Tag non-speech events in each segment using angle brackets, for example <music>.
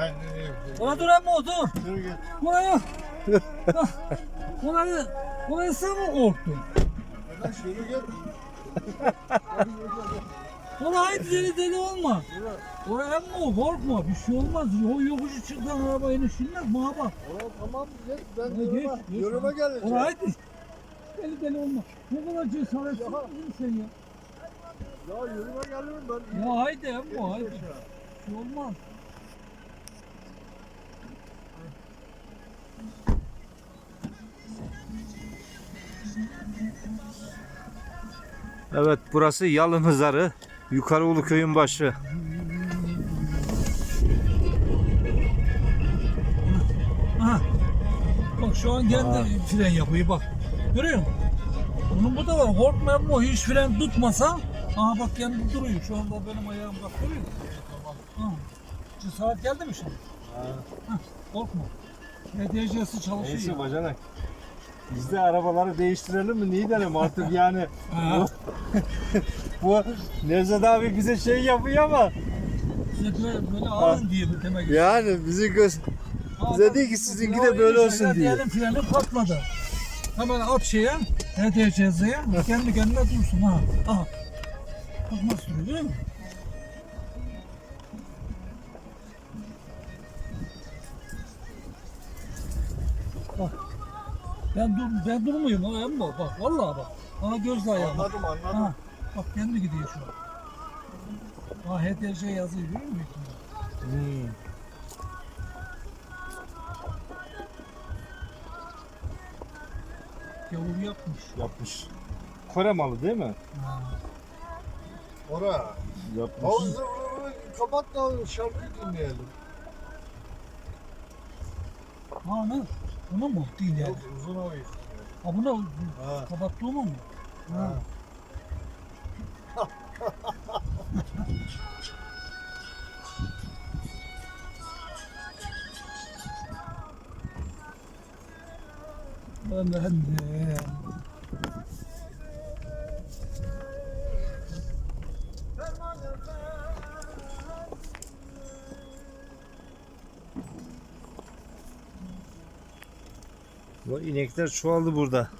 Kendini yapıyor. Ona dur emmi otur. Yürü git. Buraya. Burayı, burayı sen mi korktun? Arkadaş yürü git. Orayı deli deli olma. Oraya o korkma bir şey olmaz. O yokuşu çıktan araba inişinden bana bak. Oğlum tamam git. Ben yürüme, yürüme geleceğim. Orayı deli deli olma. Ne kadar cesaretsiz misin sen ya? Ya yürüme gelirim ben. Ya haydi emmi haydi. Bir şey olmaz. Evet burası Yalı Mızarı. Yukarı Ulu köyün başı. Aha. Bak şu an kendi fren yapıyor bak. Görüyor musun? Bunun bu da var. Korkma yapma. Hiç fren tutmasa. Aha bak kendi duruyor. Şu anda benim ayağım bak görüyor musun? Ha. Cesaret geldi mi şimdi? Ha. Korkma. EDC'si çalışıyor. Neyse bacanak. Biz de arabaları değiştirelim mi? Niye derim artık yani. <laughs> Bu Nevzat abi bize şey yapıyor ama. Size böyle, böyle alın diye bu demek. Yani bizi göz... Bize değil ki sizinki de böyle öyle olsun diye. Diyelim freni patladı. Hemen at şeye, EDC'ye, <laughs> kendi kendine dursun ha. Aha. Bak nasıl duruyor değil mi? Ben dur ben durmuyorum ha emmi bak vallahi bak. Bana gözle ayağım. Anladım anladım. Ha. Bak kendi gidiyor şu an. Ha HTC yazıyor değil mi? Hmm. Yavur yapmış. Yapmış. Kore malı değil mi? Ha. Ora. Yapmış. Havuzu kapat da şarkı dinleyelim. Ha ne? Bunu mu? Değil yani. Yok uzun o iş. Ha bunu Ha. kapattığımı mı? Ha. <laughs> Ben de. Bu inekler çoğaldı burada.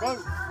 Gol.